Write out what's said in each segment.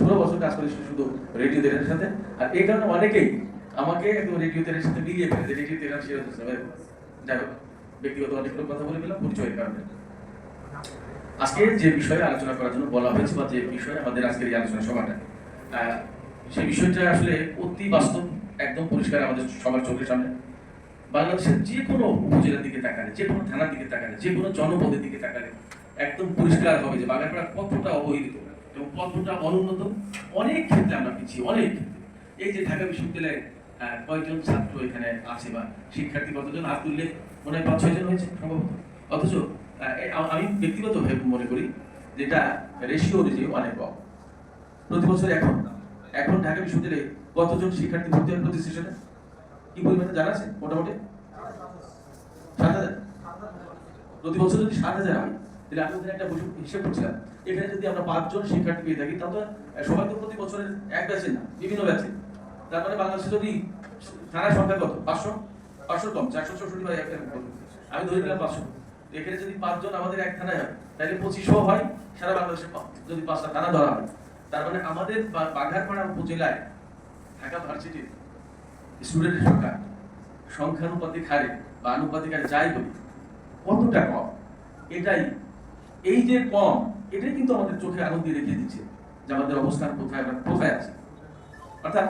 ষোলো বছর কাজ করেছি শুধু রেডিও তেলের সাথে। আর এই কারণে অনেকেই আমাকে একদম রেডিও তেলের সাথে মিলিয়ে ফেলে যে রেডিও তেলের যাই হোক, ব্যক্তিগত অনেকগুলো কথা বলে গেলাম পরিচয়ের কারণে। আজকে যে বিষয়ে আলোচনা করার জন্য বলা হয়েছে বা যে বিষয়ে আমাদের আজকের এই আলোচনা সভাটা সেই বিষয়টা আসলে অতি বাস্তব, একদম পরিষ্কার আমাদের সবার চোখের সামনে। বাংলাদেশের যে কোনো উপজেলার দিকে তাকালে, যে কোনো থানার দিকে তাকালে, যে কোনো জনপদের দিকে তাকালে একদম পরিষ্কার হবে যে বাগানপাড়া কতটা অবহেলিত। এবং কতটা অনুন্নত। অনেক ক্ষেত্রে আমরা পিছিয়ে, অনেক ক্ষেত্রে। এই যে ঢাকা বিশ্ববিদ্যালয়ে কয়েকজন ছাত্র এখানে আছে বা শিক্ষার্থী কতজন? হাত তুললে মনে হয় পাঁচ ছয়জন হয়েছে সম্ভবত। অথচ আমি ব্যক্তিগতভাবে মনে করি যেটা রেশিও অনুযায়ী অনেক কম। প্রতি বছর এখন এখন ঢাকা বিশ্ববিদ্যালয়ে কতজন শিক্ষার্থী ভর্তি হয় প্রতি সেশনে কি পরিমাণে জানা আছে মোটামুটি? সাত হাজার? প্রতি বছর যদি সাত হাজার হয় তাহলে আমি ওখানে একটা হিসেব করছিলাম, এখানে যদি আমরা পাঁচজন শিক্ষার্থী পেয়ে থাকি, তাহলে সবাই তো প্রতি বছরের এক ব্যাচে না, বিভিন্ন ব্যাচে। তার মানে বাংলাদেশে যদি থানার সংখ্যা কত? পাঁচশো? পাঁচশো কম, চারশো চৌষট্টি বা আমি ধরে নিলাম পাঁচশো। এখানে যদি পাঁচজন আমাদের এক থানায় হয়, তাহলে পঁচিশশো হয় সারা বাংলাদেশে যদি পাঁচটা থানা ধরা হয়। তার মানে আমাদের বাঘারপাড়া উপজেলায় ঢাকা ভার্সিটির স্টুডেন্টের সংখ্যা, সংখ্যানুপাতিক হারে বা আনুপাতিক হারে যাই বলি, কতটা কম? এটাই এই যে কম, এটাই কিন্তু আমাদের চোখে আনন্দ দিয়ে রেখে দিচ্ছে যে আমাদের অবস্থান কোথায় আমরা কোথায় আছে। অর্থাৎ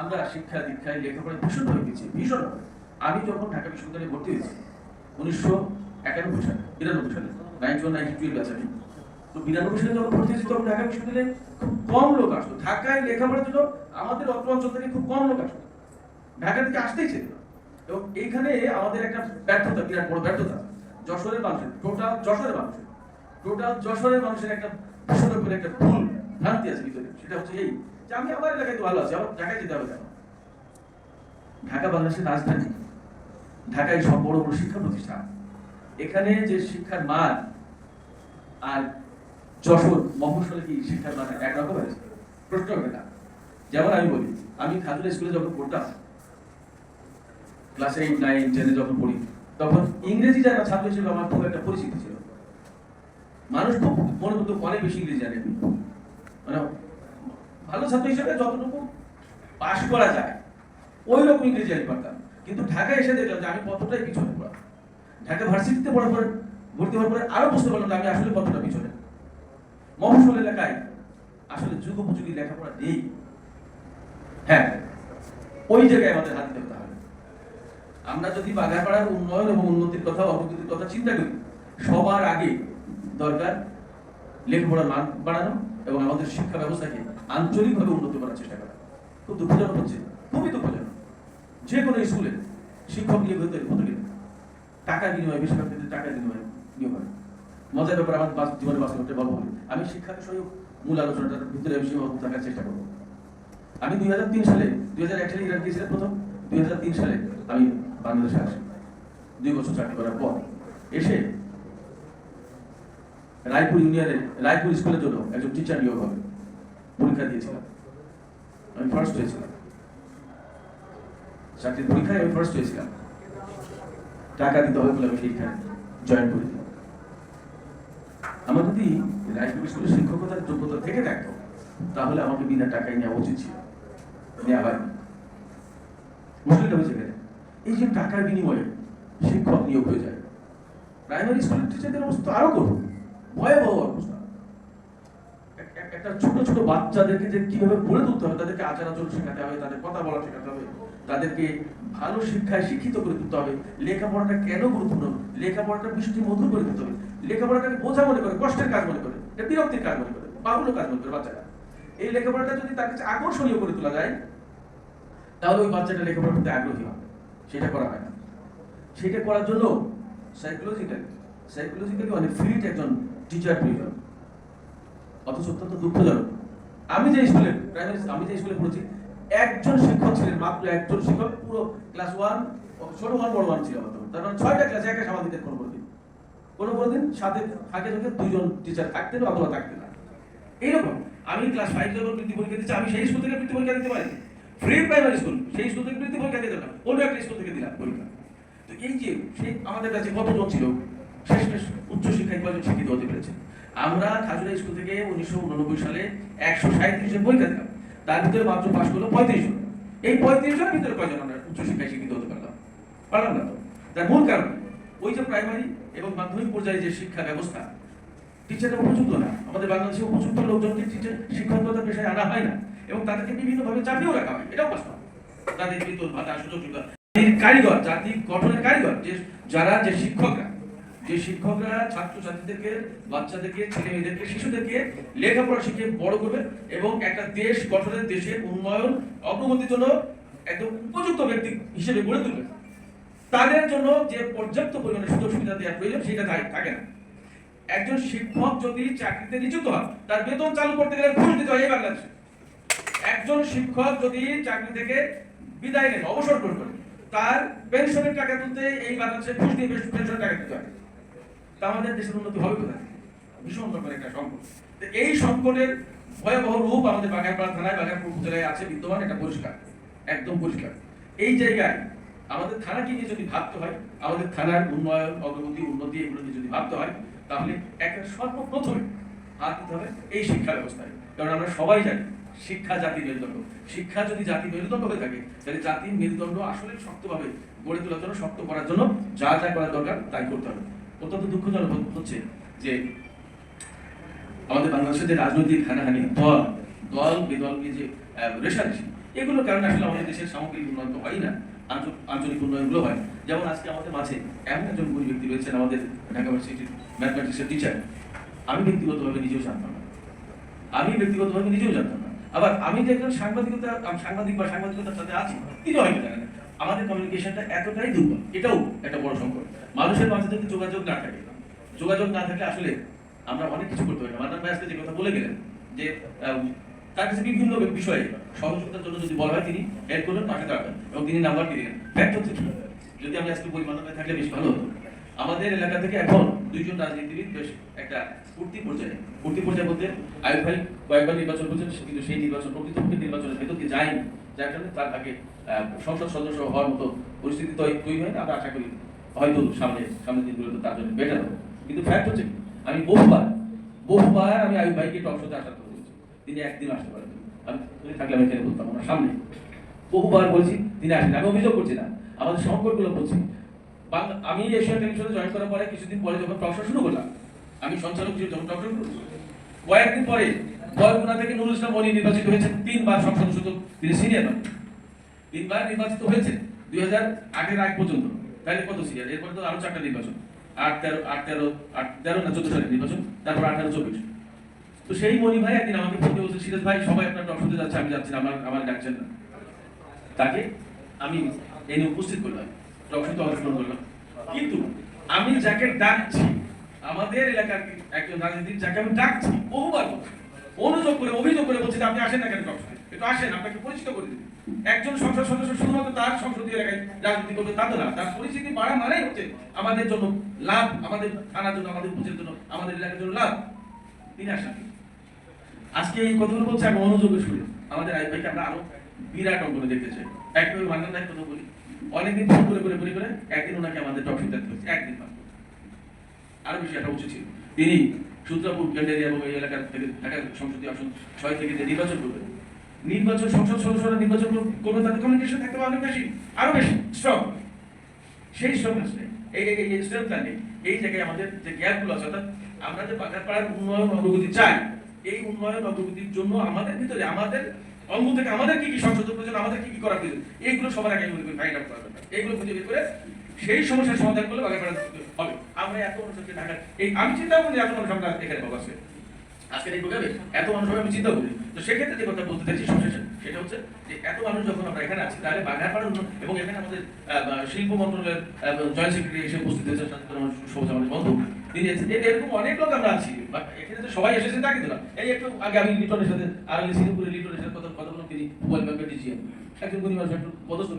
আমরা শিক্ষা দীক্ষায় লেখাপড়ায় ভীষণ হয়ে গেছি ভীষণ আমি যখন ঢাকা বিশ্ববিদ্যালয়ে ভর্তি হয়েছি, উনিশশো একানব্বই সালে, বিরানব্বই সালে নাইনটি ওয়ান নাইনটি টুয়েলভ আছে তো বিরানব্বই সালে যখন ভর্তি হয়েছি, তখন ঢাকা বিশ্ববিদ্যালয়ে খুব কম লোক আসতো। ঢাকায় লেখাপড়ার জন্য আমাদের অত্র অঞ্চল থেকে খুব কম লোক আসতো। ঢাকা থেকে আসতেই ছিল এবং এইখানে আমাদের একটা ব্যর্থতা, বিরাট বড় ব্যর্থতা, যশোরের মানুষের, টোটাল যশোরের মানুষের। টোটাল যশোরের মানুষের একটা ভীষণ করে একটা ভুল ভ্রান্তি আছে ভিতরে। সেটা হচ্ছে এই যে আমি আমার এলাকায় তো ভালো আছি আমার ঢাকায় যেতে হবে কেন? ঢাকা, বাংলাদেশের রাজধানী। ঢাকায় সব বড় বড় শিক্ষা প্রতিষ্ঠান। এখানে যে শিক্ষার মান আর যশোর, মফস্বলে কি শিক্ষার মান একরকম আছে প্রশ্ন হবে না। যেমন আমি বলি, আমি খাজুরা স্কুলে যখন পড়তাম ক্লাস এইট নাইন টেনে যখন পড়ি, তখন ইংরেজি জানা ছাত্র হিসেবে আমার খুব একটা পরিচিতি ছিল মানুষ খুব মনে করতো অনেক বেশি ইংরেজি জানে। মানে ভালো ছাত্র হিসেবে যতটুকু পাশ করা যায় ওই রকম ইংরেজি আমি পারতাম। কিন্তু ঢাকায় এসে দেখলাম যে আমি কতটাই পিছনে পড়া। ঢাকা ভার্সিটিতে পড়ার পরে, ভর্তি হওয়ার পরে আরও বুঝতে পারলাম যে আমি আসলে কতটা পিছনে। মফস্বল এলাকায় আসলে যুগোপযোগী লেখাপড়া নেই। হ্যাঁ ওই জায়গায় আমাদের হাত দিতে হবে। আমরা যদি বাগারপাড়ার উন্নয়ন এবং উন্নতির কথা, অগ্রগতির কথা চিন্তা করি, সবার আগে দরকার লেখাপড়ার মান বাড়ানো এবং আমাদের শিক্ষা ব্যবস্থাকে আঞ্চলিকভাবে উন্নত করার চেষ্টা করা। খুব দুঃখজনক হচ্ছে, খুবই দুঃখজনক। যে কোনো স্কুলে শিক্ষক নিয়োগ হতে হতে গেলে টাকা বিনিময়, বেশিরভাগ ক্ষেত্রে টাকা বিনিময় নিয়োগ হয়। মজার ব্যাপার, আমার জীবনে বাস্তব একটা গল্প বলি আমি শিক্ষা বিষয়ক মূল আলোচনাটার ভিতরে আমি সীমাবদ্ধ থাকার চেষ্টা করব। আমি দুই হাজার তিন সালে, দুই হাজার এক সালে ইরান গিয়েছিলাম প্রথম। দুই হাজার তিন সালে আমি বাংলাদেশে আসি। দুই বছর চাকরি করার পর এসে রায়পুর ইউনিয়নের রায়পুর স্কুলের জন্য একজন টিচার নিয়োগ হবে। পরীক্ষা দিয়েছিলাম। আমি ফার্স্ট হয়েছিলাম। চাকরির পরীক্ষায় আমি ফার্স্ট হয়েছিলাম। টাকা দিতে হবে বলে আমি সেইখানে জয়েন করে দিলাম। আমার যদি রায়পুর স্কুলের শিক্ষকতার যোগ্যতা থেকে থাকতো তাহলে আমাকে বিনা টাকায় নেওয়া উচিত ছিল। নেওয়া মুশকিলটা হয়েছে এখানে। এই যে টাকার বিনিময়ে শিক্ষক নিয়োগ হয়ে যায়। প্রাইমারি স্কুলের টিচারদের অবস্থা তো আরও করব ভয়াবহ অবস্থা। এক- এক- একটা ছোট ছোট বাচ্চাদেরকে যে কীভাবে গড়ে তুলতে হবে, তাদেরকে আচার আচরণ শেখাতে হবে, তাদের কথা বলা শেখাতে হবে, তাদেরকে ভালো শিক্ষায় শিক্ষিত করে তুলতে হবে, লেখাপড়াটা কেন গুরুত্বপূর্ণ, লেখাপড়াটা বৃষ্টি মধুর করে তুলতে হবে, লেখাপড়াটাকে বোঝা মনে করে, কষ্টের কাজ মনে করে, এটা বিরক্তির কাজ মনে করে, বাহুল্য কাজ মনে করে বাচ্চারা। এই লেখাপড়াটা যদি তার কাছে আকর্ষণীয় করে তোলা যায়, তাহলে ওই বাচ্চাটা লেখাপড়া করতে আগ্রহী হবে। সেটা করা হয় না। সেটা করার জন্য সাইকোলজিক্যালি সাইকোলজিক্যালি অনেক ফিট একজন টিচার প্রয়োজন। অথচ অত্যন্ত দুঃখজনক। আমি যে স্কুলে প্রাইমারি আমি যে স্কুলে পড়েছি, একজন শিক্ষক ছিলেন, মাত্র একজন শিক্ষক, পুরো ক্লাস ওয়ান ছোট ওয়ান বড় ওয়ান ছিল তার মানে ছয়টা ক্লাসে একা সামাল দিতেন কোনো কোনো দিন কোনো কোনো দিন সাথে ফাঁকে ফাঁকে দুইজন টিচার থাকতেন অথবা থাকতেন না এইরকম, আমি ক্লাস ফাইভ যখন বৃত্তি পরীক্ষা দিচ্ছি, আমি সেই স্কুল থেকে বৃত্তি পরীক্ষা দিতে পারি ফ্রি প্রাইমারি স্কুল সেই স্কুল থেকে বৃত্তি পরীক্ষা দিতে না অন্য একটা স্কুল থেকে দিলাম পরীক্ষা। তো এই যে সেই আমাদের কাছে কতজন ছিল? শেষমেশ উচ্চশিক্ষায় কজন শিক্ষিত হতে পেরেছে আমরা খাজুরা স্কুল থেকে উনিশশো উননব্বই সালে একশো সাঁত্রিশ দিলাম। তার ভিতরে মাত্র পাশ করল পঁয়ত্রিশ জন। এই পঁয়ত্রিশ জনের ভিতরে কয়জন আমরা উচ্চশিক্ষায় শিক্ষিত হতে পারলাম? পারলাম না তো। তার মূল কারণ, ওই যে প্রাইমারি এবং মাধ্যমিক পর্যায়ে যে শিক্ষা ব্যবস্থা টিচাররা উপযুক্ত না। আমাদের বাংলাদেশে উপযুক্ত লোকজনকে টিচার শিক্ষকতা পেশায় আনা হয় না এবং তাদেরকে বিভিন্নভাবে চাপিয়েও রাখা হয়। এটাও বাস্তব তাদের বেতন ভাতা সুযোগ সুবিধা কারিগর, জাতি গঠনের কারিগর, যে যারা যে শিক্ষকরা যে শিক্ষকরা ছাত্র ছাত্রীদেরকে বাচ্চাদেরকে ছেলে মেয়েদেরকে শিশুদেরকে লেখাপড়া শিখে বড় করবে এবং একটা দেশ গঠনের দেশের উন্নয়ন অগ্রগতির জন্য একদম উপযুক্ত ব্যক্তি হিসেবে গড়ে তুলবে। তাদের জন্য যে পর্যাপ্ত পরিমাণে সুযোগ সুবিধা দেওয়া প্রয়োজন, সেটা থাকে না। একজন শিক্ষক যদি চাকরিতে নিযুক্ত হয়, তার বেতন চালু করতে গেলে ঘুষ দিতে হয় এই বাংলাদেশে। একজন শিক্ষক যদি চাকরি থেকে বিদায় নেন, অবসর গ্রহণ করে, তার পেনশনের টাকা তুলতে এই বাংলাদেশে ঘুষ দিয়ে পেনশনের টাকা দিতে হয়। তা আমাদের দেশের উন্নতি হবে কোথায়? ভীষণ রকমের একটা সংকট। এই সংকটের ভয়াবহ রূপ আমাদের বাগানপাড়া থানায় বাগানপুর উপজেলায় আছে বিদ্যমান, এটা পরিষ্কার, একদম পরিষ্কার। এই জায়গায় আমাদের থানাকে নিয়ে যদি ভাবতে হয়, আমাদের থানার উন্নয়ন, অগ্রগতি, উন্নতি এগুলো নিয়ে যদি ভাবতে হয়, তাহলে একটা সর্বপ্রথমে হাত দিতে হবে এই শিক্ষা ব্যবস্থায়। কারণ আমরা সবাই জানি, শিক্ষা জাতি মেরুদণ্ড। শিক্ষা যদি জাতি মেরুদণ্ড হয়ে থাকে, তাহলে জাতির মেরুদণ্ড আসলে শক্তভাবে গড়ে তোলার জন্য, শক্ত করার জন্য যা যা করা দরকার তাই করতে হবে। অত্যন্ত দুঃখজনক হচ্ছে যে আমাদের বাংলাদেশের যে রাজনৈতিক হানাহানি, দল দল বেদল নিয়ে যে রেশারেশি, এগুলোর কারণে আসলে আমাদের দেশের সামগ্রিক উন্নয়ন তো হয় না। আঞ্চ- আঞ্চলিক উন্নয়নগুলো হয়। যেমন আজকে আমাদের মাঝে এমন একজন গুণী ব্যক্তি রয়েছেন আমাদের ঢাকা ইউনিভার্সিটির ম্যাথমেটিক্সের টিচার আমি ব্যক্তিগতভাবে নিজেও জানতাম না। আমি ব্যক্তিগতভাবে নিজেও জানতাম না। আবার আমি যে একজন সাংবাদিকতা সাংবাদিক বা সাংবাদিকতার সাথে আছি, তিনি হয়তো জানেন। আমাদের কমিউনিকেশনটা এতটাই দুর্বল। এটাও একটা বড় সংকট। মানুষের মাঝে যদি যোগাযোগ না থাকে। যোগাযোগ না থাকলে আসলে আমরা অনেক কিছু করতে পারি মান্নান ভাই আজকে যে কথা বলে গেলেন যে তার কাছে বিভিন্ন বিষয়ে সহযোগিতার জন্য যদি বলা হয় তিনি হেল্প করবেন পাশে দাঁড়াবেন এবং তিনি নাম্বার দিলেন ফ্যাক্ট হচ্ছে যদি আমি আজকে বলি মান্নান থাকলে বেশ ভালো হতো। আমাদের এলাকা থেকে এখন দুইজন রাজনীতিবিদ বেশ একটা পূর্তি পর্যায়ে পূর্তি পর্যায়ে বলতে আয়ুব ভাই কয়েকবার নির্বাচন করছেন কিন্তু সেই নির্বাচন প্রকৃতপক্ষে নির্বাচনের ভেতর দিয়ে যায়নি। যার কারণে তার আহ, সংসদ সদস্য হওয়ার মতো পরিস্থিতি তৈরি হয় না আমরা আশা করি হয়তো সামনে সামনের দিনগুলোতে তার জন্য বেটার হবে। কিন্তু ফ্যাক্ট হচ্ছে আমি বহুবার বহুবার আমি আয়ুব ভাইকে টক শোতে আসার বলেছি। তিনি একদিন আসতে পারেন আমি তিনি থাকলে আমি এখানে বলতাম, আমার সামনে। বহুবার বলছি, তিনি আসেন আমি অভিযোগ করছি না। আমাদের সংকটগুলো বলছি। বাংলা- আমি এশিয়ান টেলিভিশনে জয়েন করার পরে কিছুদিন পরে যখন টক শুরু করলাম, আমি সঞ্চালক হিসেবে যখন টক শুরু কয়েকদিন পরে বরগুনা থেকে নুরুল ইসলাম মনি নির্বাচিত হয়েছেন। তিনবার সংসদ সুযোগ তিনি সিনিয়র মানুষ তিনবার নির্বাচিত হয়েছে দুই হাজার আটের আগ পর্যন্ত। তাহলে কত সিনিয়র এরপরে তো আরও চারটা নির্বাচন। আট, তেরো আট তেরো আট, তেরো না চোদ্দ সালের নির্বাচন, তারপর আঠারো চব্বিশ। তো সেই মনি ভাই একদিন আমাকে ফোন বলছে, সিরাজ ভাই, সবাই আপনার টক শুনতে যাচ্ছে, আমি যাচ্ছি আমার আমার ডাকছেন না। তাকে আমি এনে উপস্থিত করলাম, টক শুনতে অংশগ্রহণ করলাম। কিন্তু আমি যাকে ডাকছি, আমাদের এলাকার একজন রাজনীতিক যাকে আমি ডাকছি বহুবার অনুযোগ করে, অভিযোগ করে বলছি আপনি আসেন না কেন টক একটু আসেন, আপনাকে পরিচিত করে দিন একজন সংসদ সদস্য শুধুমাত্র তার সংসদীয় এলাকায় রাজনীতি করবে, তা তো না। তার পরিচিতি বাড়া মানেই হচ্ছে। আমাদের জন্য লাভ, আমাদের থানার জন্য, আমাদের বুঝের জন্য, আমাদের এলাকার জন্য লাভ। তিনি আসেন। আজকে এই কথাগুলো বলছে আমি অনুযোগের সুরে আমাদের আই ভাইকে আমরা আরও বিরাট অঙ্কনে দেখতে চাই। একভাবে মান্নান ভাই কথা বলি। অনেকদিন ফোন করে করে করে করে একদিন ওনাকে আমাদের টক শুনতে হচ্ছে একদিন মাত্র আরও বেশি একটা উচিত ছিল। তিনি সূত্রাপুর গেন্ডারি এবং এই এলাকার থেকে ঢাকা সংসদীয় আসন ছয় থেকে যে নির্বাচন করবেন নির্বাচন, সংসদ সদস্যরা নির্বাচন করবে, তাদের কমিউনিকেশন থাকতে অনেক বেশি, আরও বেশি স্ট্রং সেই স্ট্রংনেস এই এই স্ট্রেংথ নেই। এই জায়গায় আমাদের যে গ্যাপগুলো আছে, অর্থাৎ আমরা যে বাগারপাড়ার উন্নয়ন অগ্রগতি চাই, এই উন্নয়ন অগ্রগতির জন্য আমাদের ভিতরে, আমাদের অঙ্গ থেকে আমাদের কি কি সংশোধন প্রয়োজন, আমাদের কি কি করা প্রয়োজন, এইগুলো সবার আগে আমি ফাইন্ড আউট করা দরকার এইগুলো খুঁজে বের করে সেই সমস্যার সমাধান করলে বাগারপাড়া হবে। আমরা এত মানুষকে ঢাকা এই আমি চিন্তা করি এত মানুষ এখানে পাবো আজকের এই প্রোগ্রামে এত মানুষ আমি চিন্তা করি তো সেক্ষেত্রে যে কথা বলতে চাইছি সবশেষে সেটা হচ্ছে যে এত মানুষ যখন আমরা এখানে আছি, তাহলে বাঘাপাড়া উন্নয়ন এবং এখানে আমাদের শিল্প মন্ত্রণালয়ের জয়েন্ট সেক্রেটারি এসে উপস্থিত হয়েছে সবুজ আমাদের বন্ধু, তিনি এসেছেন এরকম অনেক লোক আমরা আছি এখানে তো সবাই এসেছেন তা কিন্তু এই একটু আগে আমি লিটনের সাথে, আর সিঙ্গাপুরে লিটনের সাথে কথা কথা বললাম, তিনি মোবাইল ব্যাংকের ডিজিএম একজন গুণী মানুষ, একটু পদস্থ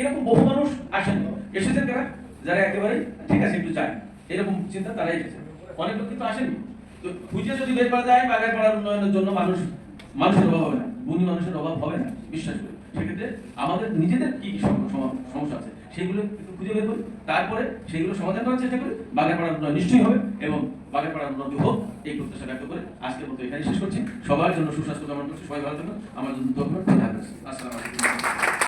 এরকম বহু মানুষ আসেন। এসেছেন কারা? যারা একেবারে, ঠিক আছে, একটু চাই এরকম চিন্তা তারাই এসেছেন। অনেক লোক কিন্তু আসেনি খুঁজে যদি বের করা যায় উন্নয়নের জন্য মানুষ, মানুষের অভাব হবে না মানুষের অভাব হবে না, বিশ্বাস সেক্ষেত্রে আমাদের নিজেদের কি কি সম- সম- সমস্যা আছে, সেগুলো খুঁজে বের করি। তারপরে সেগুলো সমাধান করার চেষ্টা করি। উন্নয়ন নিশ্চয়ই হবে এবং বাগেরপাড়ার উন্নতি হোক, এই প্রত্যাশা ব্যক্ত করে আজকের মতো এখানে শেষ করছি। সবার জন্য সুস্বাস্থ্য কামনা করছি। সবাই ভালো থাকুন আমার জন্য ধন্যবাদ। আলাইকুম।